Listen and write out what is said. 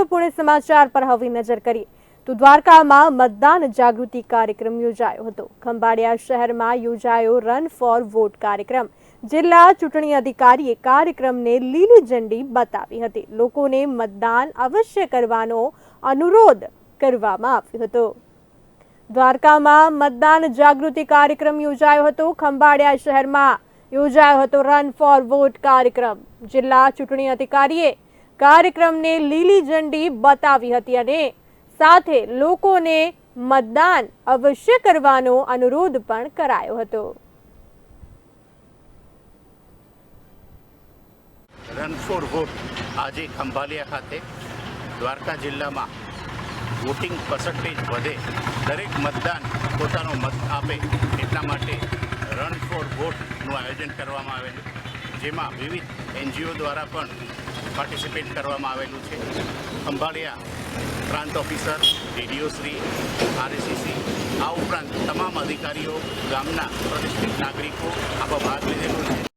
મહત્વપૂર્ણ સમાચાર પર હવે નજર કરીએ. તો દ્વારકામાં મતદાન જાગૃતિ કાર્યક્રમ યોજાયો હતો. ખંભાળિયા શહેરમાં યોજાયો રન ફોર વોટ કાર્યક્રમ. જિલ્લા ચૂંટણી અધિકારીએ કાર્યક્રમને લીલી ઝંડી બતાવી હતી. લોકોને મતદાન અવશ્ય કરવાનો અનુરોધ કરવામાં આવ્યો હતો. દ્વારકામાં મતદાન જાગૃતિ કાર્યક્રમ યોજાયો હતો. ખંભાળિયા શહેરમાં યોજાયો હતો રન ફોર વોટ કાર્યક્રમ. જિલ્લા ચૂંટણી અધિકારીએ કાર્યક્રમને લીલી ઝંડી બતાવી હતી અને સાથે લોકોને મતદાન અવશ્ય કરવાનો અનુરોધ પણ કરાયો હતો. રન ફોર વોટ આજે ખંભાલિયા ખાતે દ્વારકા જિલ્લામાં વોટિંગ પર્સન્ટેજ વધે, દરેક મતદાન પોતાનો મત આપે એટલા માટે રન ફોર વોટનું આયોજન કરવામાં આવેલું. જેમાં વિવિધ એનજીઓ દ્વારા પણ પાર્ટિસિપેટ કરવામાં આવેલું છે. ખંભાળિયા પ્રાંત ઓફિસર ડીડીઓ શ્રી આરએસીસી આ ઉપરાંત તમામ અધિકારીઓ, ગામના પ્રતિષ્ઠિત નાગરિકો આમાં ભાગ લીધેલો છે.